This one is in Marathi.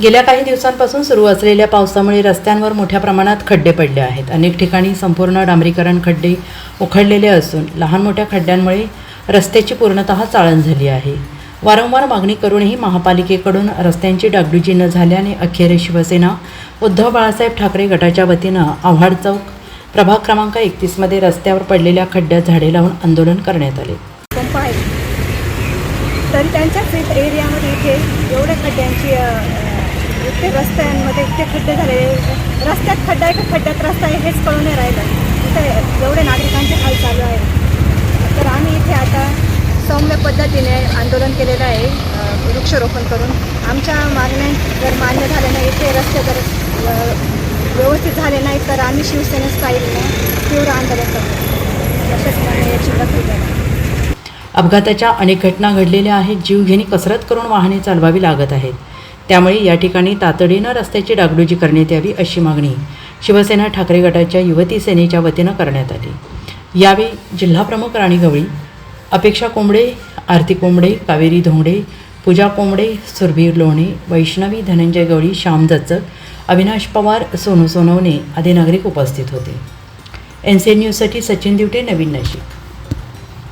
गेल्या काही दिवसांपासून सुरू असलेल्या पावसामुळे रस्त्यांवर मोठ्या प्रमाणात खड्डे पडले आहेत. अनेक ठिकाणी संपूर्ण डांबरीकरण खड्डे उखडलेले असून लहान मोठ्या खड्ड्यांमुळे रस्त्याची पूर्णतः चाळण झाली आहे. वारंवार मागणी करूनही महापालिकेकडून रस्त्यांची डागडुजी न झाल्याने अखेर शिवसेना उद्धव बाळासाहेब ठाकरे गटाच्या वतीनं आव्हाड चौक प्रभाग क्रमांक एकतीसमध्ये रस्त्यावर पडलेल्या खड्ड्यात झाडे लावून आंदोलन करण्यात आले. तरी त्यांच्याच एरियामध्ये इथे एवढ्या खड्ड्यांची इतके रस्त्यांमध्ये इतके खड्डे झाले. रस्त्यात खड्डा आहे का? खड्ड्यात रस्ता आहे हेच कळून नाही राहिलं. इथे एवढे नागरिकांचे हाल चालू आहे तर आम्ही इथे आता सौम्य पद्धतीने आंदोलन केलेलं आहे वृक्षारोपण करून. आमच्या मागण्या जर मान्य झाल्या नाही इथे रस्ते जर व्यवस्थित झाले नाही तर आम्ही शिवसेना स्थायीने तीव्र आंदोलन करतो. प्रशासनाने याची दखल घ्यावी अपघाताच्या अनेक घटना घडलेल्या आहेत जीवघेणी कसरत करून वाहने चालवावी लागत आहेत. त्यामुळे या ठिकाणी तातडीनं रस्त्याची डागडुजी करण्यात यावी अशी मागणी शिवसेना ठाकरे गटाच्या युवती सेनेच्या वतीनं करण्यात आली. यावेळी जिल्हाप्रमुख राणी गवळी अपेक्षा कोंबडे आरती कोंबडे कावेरी धोंगडे पूजा कोंबडे सुरभीर लोणे वैष्णवी धनंजय गवळी श्याम जचक अविनाश पवार सोनू सोनवणे आदी नागरिक उपस्थित होते. एन सी एन न्यूजसाठी सचिन दिवटे नवीन नाशिक.